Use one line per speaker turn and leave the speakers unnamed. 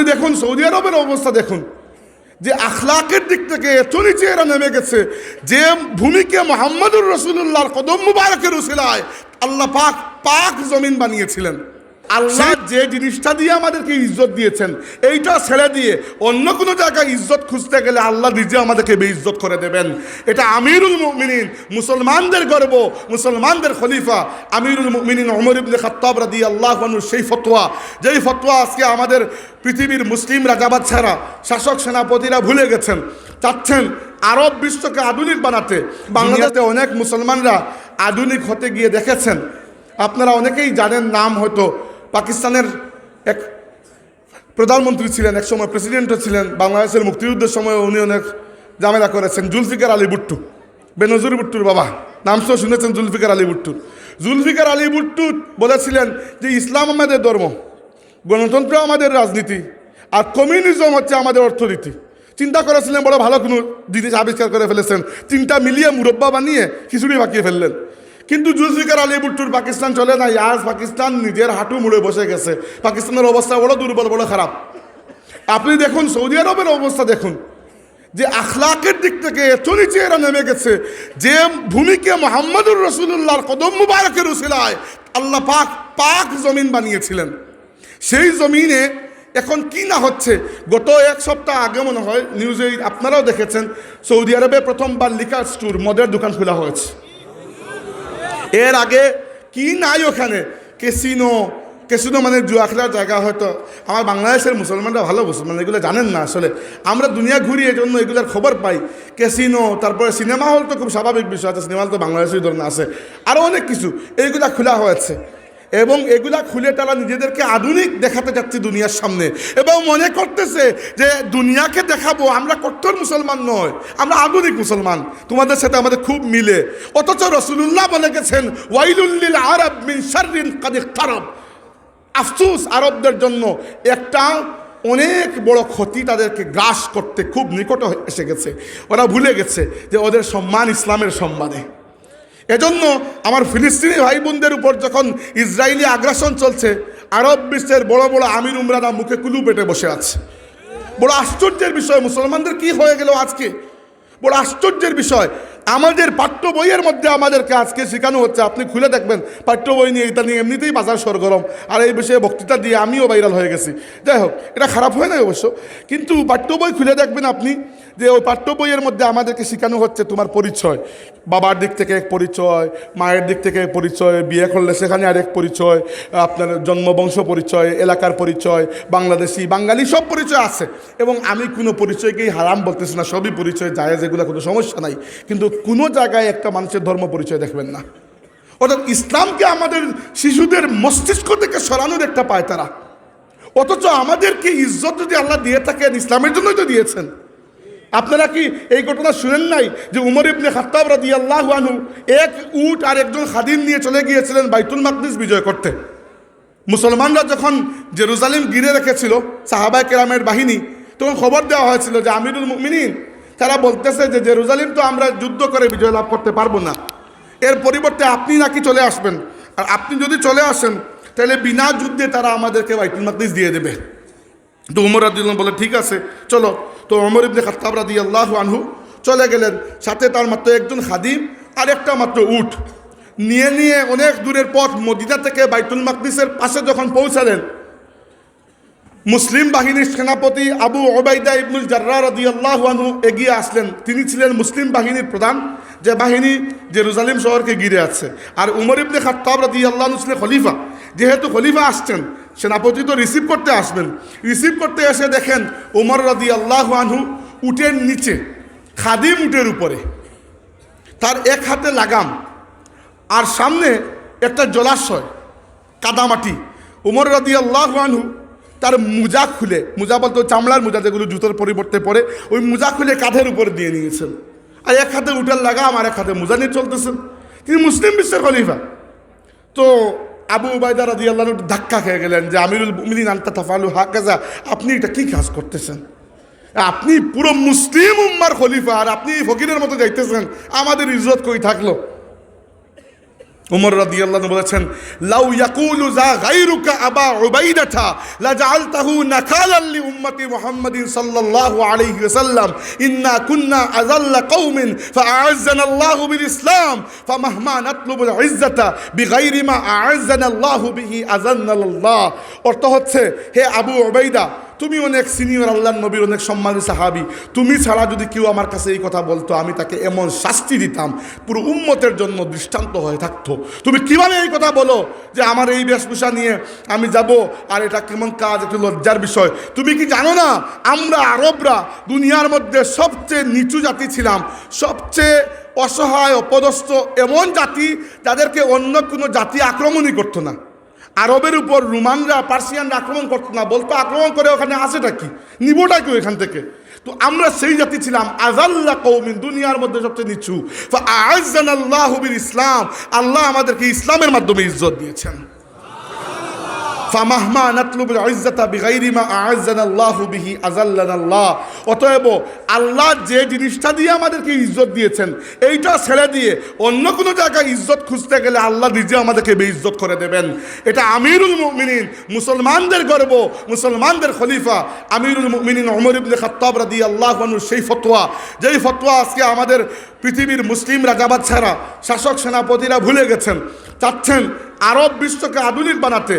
আপনি দেখুন, সৌদি আরবের অবস্থা দেখুন। যে আখলাকের দিক থেকে এত নিচে এরা নেমে গেছে, যে ভূমিকে মোহাম্মদুর রসুল্লাহর কদম মুবারকের উসিলায় আল্লাহ পাক পাক জমিন বানিয়েছিলেন। আল্লাহ যে জিনিসটা দিয়ে আমাদেরকে ইজ্জত দিয়েছেন, এইটা ছেড়ে দিয়ে অন্য কোনো জায়গায় ইজ্জত খুঁজতে গেলে আল্লাহ নিজে আমাদেরকে বেইজ্জত করে দেবেন। এটা আমিরুল মুমিনিন, মুসলমানদের গর্ব, মুসলমানদের খলিফা আমিরুল মুমিনিন ওমর ইবনে খাত্তাব রাদিয়াল্লাহু আনহু সেই ফতোয়া। যেই ফতোয়া আজকে আমাদের পৃথিবীর মুসলিম রাজাবাদ ছাড়া, শাসক সেনাপতিরা ভুলে গেছেন, চাচ্ছেন আরব বিশ্বকে আধুনিক বানাতে। বাংলাদেশে অনেক মুসলমানরা আধুনিক হতে গিয়ে দেখেছেন। আপনারা অনেকেই জানেন নাম হয়তো পাকিস্তানের এক প্রধানমন্ত্রী ছিলেন, এক সময় প্রেসিডেন্টও ছিলেন, বাংলাদেশের মুক্তিযুদ্ধের সময় উনি অনেক জামেলা করেছেন। জুলফিকার আলী বুট্টু বেনজুর বুট্টুর বাবা, নাম তো শুনেছেন জুলফিকার আলী বুট্টুর জুলফিকার আলী বুট্টু বলেছিলেন যে ইসলাম আমাদের ধর্ম, গণতন্ত্র আমাদের রাজনীতি, আর কমিউনিজম হচ্ছে আমাদের অর্থনীতি। চিন্তা করেছিলেন, বড় ভালো কোনো জিনিস আবিষ্কার করে ফেলেছেন। তিনটা মিলিয়ে মুরব্বা বানিয়ে খিচুড়ি বাকিয়ে ফেললেন। কিন্তু জুলফিকার আলী বুট্টুর পাকিস্তান চলে না আজ পাকিস্তান নিজের হাঁটু মুড়ে বসে গেছে। পাকিস্তানের অবস্থা বড় দুর্বল, বড় খারাপ। আপনি দেখুন, সৌদি আরবের অবস্থা দেখুন, যে আখলাকের দিক থেকে এত নিচে এরা নেমে গেছে, যে ভূমিকে মোহাম্মদুর রসুল্লাহর কদম মুবারকের উসিলায় আল্লাহ পাক পাক জমিন বানিয়েছিলেন। সেই জমিনে এখন কি না হচ্ছে? গত এক সপ্তাহ আগে মনে হয় নিউজে আপনারাও দেখেছেন, সৌদি আরবে প্রথমবার লিকার স্টোর মদের দোকান খোলা হয়েছে। এর আগে কি নাই ওখানে? কেসিনো কেসিনো মানে জুয়া খেলার জায়গা হয়তো। আমার বাংলাদেশের মুসলমানরা ভালো মুসলমান এগুলো জানেন না আসলে। আমরা দুনিয়া ঘুরি এই জন্য এগুলোর খবর পাই। কেসিনো তারপরে সিনেমা হল তো খুব স্বাভাবিক বিষয় আছে, সিনেমা হল তো বাংলাদেশের ধরনের আছে। আরও অনেক কিছু। এইগুলা খোলা হয়েছে। এবং এগুলা খুলে তারা নিজেদেরকে আধুনিক দেখাতে যাচ্ছে দুনিয়ার সামনে। এবং মনে করতেছে যে দুনিয়াকে দেখাবো, আমরা কট্টর মুসলমান নয়, আমরা আধুনিক মুসলমান। তোমাদের সাথে আমাদের খুব মিলে। অথচ রসুল্লাহ বলে গেছেন ওয়াইলুল্লিল আরব মিন শাররিন কাদ খারাপ আফসুস আরবদের জন্য, একটা অনেক বড় ক্ষতি তাদেরকে গ্রাস করতে খুব নিকট এসে গেছে। ওরা ভুলে গেছে যে ওদের সম্মান ইসলামের সম্মানে। এজন্য আমার ফিলিস্তিনি ভাই বোনদের উপর যখন ইসরায়েলি আগ্রাসন চলছে, আরব বিশ্বের বড় বড় আমির উমরারা মুখে কুলু পেটে বসে আছে। বড় আশ্চর্যের বিষয়, মুসলমানদের কি হয়ে গেল আজকে? বড় আশ্চর্যের বিষয়, আমাদের পাঠ্য বইয়ের মধ্যে আমাদেরকে আজকে শেখানো হচ্ছে। আপনি খুলে দেখবেন, পাঠ্য বই নিয়ে এটা নিয়ে এমনিতেই বাজার সরগরম। আর এই বিষয়ে বক্তৃতা দিয়ে আমিও ভাইরাল হয়ে গেছি। যাই হোক, এটা খারাপ হয় না অবশ্য। কিন্তু পাঠ্য বই খুলে দেখবেন আপনি যে ওই পাঠ্য বইয়ের মধ্যে আমাদেরকে শেখানো হচ্ছে তোমার পরিচয়। বাবার দিক থেকে এক পরিচয়, মায়ের দিক থেকে এক পরিচয়, বিয়ে করলে সেখানে আরেক পরিচয়, আপনার জন্মবংশ পরিচয়, এলাকার পরিচয়, বাংলাদেশি, বাঙালি সব পরিচয় আছে। এবং আমি কোনো পরিচয়কেই হারাম বলতেছি না, সবই পরিচয় যায়, যেগুলো কোনো সমস্যা নাই। কিন্তু কোনো জায়গায় একটা মানুষের ধর্ম পরিচয় দেখবেন না। অর্থাৎ ইসলামকে আমাদের শিশুদের মস্তিষ্ক থেকে সরানোর একটা পায় তারা। অথচ আমাদেরকে ইজ্জত যদি আল্লাহ দিয়ে থাকেন, ইসলামের জন্যই তো দিয়েছেন। আপনারা কি এই ঘটনা শুনেন নাই যে উমর ইবনে খাত্তাব রাদি আল্লাহ আনহু এক উট আর একজন খাদিম নিয়ে চলে গিয়েছিলেন বাইতুল মাকদিস বিজয় করতে? মুসলমানরা যখন জেরুজালিম গিরে রেখেছিল সাহাবাই কেরামের বাহিনী, তখন খবর দেওয়া হয়েছিল যে আমিরুল মুমিনিন, তারা বলতেছে যে জেরুজালিম তো আমরা যুদ্ধ করে বিজয় লাভ করতে পারব না। এর পরিবর্তে আপনি নাকি চলে আসবেন। আর আপনি যদি চলে আসেন, তাহলে বিনা যুদ্ধে তারা আমাদেরকে বাইতুল মাকদিস দিয়ে দেবে। তো উমর রাদিউল্লাহ বলে, ঠিক আছে, চলো। তো অমর ইবনে খাত্তাব রাদি আল্লাহ আনহু চলে গেলেন। সাথে তার মাত্র একজন খাদিম আর একটা মাত্র উট। নিয়ে নিয়ে অনেক দূরের পথ মদিনা থেকে বাইতুল মাকদিসের পাশে যখন পৌঁছালেন, মুসলিম বাহিনীর সেনাপতি আবু ওবাইদা ইবনুল জার্রা আল্লাহ আনহু এগিয়ে আসলেন। তিনি ছিলেন মুসলিম বাহিনীর প্রধান। যে বাহিনী জেরুজালিম শহরকে ঘিরে আছে। আর উমর ইবনে খাত্তাব রাদি আল্লাহ ছিলেন খলিফা। যেহেতু খলিফা আসছেন সেনাপতি তো রিসিভ করতে আসবেন। রিসিভ করতে এসে দেখেন উমর রাদি আল্লাহ আনহু উটের নিচে, খাদিম উটের উপরে। তার এক হাতে লাগাম, আর সামনে একটা জলাশয়, কাদামাটি। উমর রাদি আল্লাহ আনহু তার মোজা খুলে, মোজা বলতে চামড়ার মোজা যেগুলো জুতোর পরিবর্তে পরে, ওই মোজা খুলে কাঁধের উপরে দিয়ে নিয়েছেন। আর এক হাতে উটের লাগাম, আর এক হাতে মোজা নিয়ে চলতেছেন। তিনি মুসলিম বিশ্বের খলিফা। তো আবু উবায়দা রাজি আল্লাহ ধাক্কা খেয়ে গেলেন যে, আমিরুল মুমিনিন আন্তা তাফালু হাকাজা, আপনি এটা কী কাজ করতেছেন? আপনি পুরো মুসলিম উম্মার খলিফা আর আপনি ফকিরের মতো যাইতেছেন, আমাদের ইজ্জত কই থাকল? উমর রাদিয়াল্লাহু বলেছেন, লাউ ইয়াকুলু যা গায়রুকা আবা উবাইদাতা, লাজআলতাহু নাকালান লি উম্মতি মুহাম্মাদিন সাল্লাল্লাহু আলাইহি ওয়াসাল্লাম, ইন্না কুন্না আযাল্লা কওমিন ফাআযানা আল্লাহু বিল ইসলাম ফামাহমা নাতলুবু আল ইজ্জাতা, বিগাইরি মা আ'যানা আল্লাহু বিহি আযান্না আল্লাহ অর্থ হচ্ছে, হে আবু উবাইদা তুমি অনেক সিনিয়র আল্লাহ নবীর অনেক সম্মানী সাহাবি। তুমি ছাড়া যদি কেউ আমার কাছে এই কথা বলতো, আমি তাকে এমন শাস্তি দিতাম। পুরো উম্মতের জন্য দৃষ্টান্ত হয়ে থাকতো। তুমি কীভাবে এই কথা বলো যে আমার এই বেশভূষা নিয়ে আমি যাব আর এটা কেমন কাজ, একটু লজ্জার বিষয়? তুমি কি জানো না, আমরা আরবরা দুনিয়ার মধ্যে সবচেয়ে নিচু জাতি ছিলাম। সবচেয়ে অসহায়, অপদস্থ এমন জাতি যাদেরকে অন্য কোনো জাতি আক্রমণই করতো না। আরবের উপর রোমানরা পার্সিয়ানরা আক্রমণ করতো না। বলতো, আক্রমণ করে ওখানে আসেটা কি? নিবোটা কি এখান থেকে? তো আমরা সেই জাতি ছিলাম। আজাল্লা কৌমিন দুনিয়ার মধ্যে সবচেয়ে নিচু। আল্লাহ ইসলাম। আল্লাহ আমাদেরকে ইসলামের মাধ্যমে ইজ্জত দিয়েছেন। ফামাহমা নাতলুবুল ইজ্জাতা বিগাইরি মা আল্লাহু বিহি আযাল্লানা আল্লাহ অতএব আল্লাহ যে জিনিসটা দিয়ে আমাদেরকে ইজ্জত দিয়েছেন, এইটা ছেড়ে দিয়ে অন্য কোনো জায়গায় ইজ্জত খুঁজতে গেলে আল্লাহ নিজে আমাদেরকে বেইজ্জত করে দেবেন। এটা আমিরুল মুমিনিন, মুসলমানদের গর্ব, মুসলমানদের খলিফা আমিরুল মুমিনিন ওমর ইবনে খাত্তাব রাদিয়াল্লাহু আনহু সেই ফতোয়া। যেই ফতোয়া আজকে আমাদের পৃথিবীর মুসলিম রাজাবাদ ছাড়া, শাসক সেনাপতিরা ভুলে গেছেন, চাচ্ছেন আরব বিশ্বকে আধুনিক বানাতে।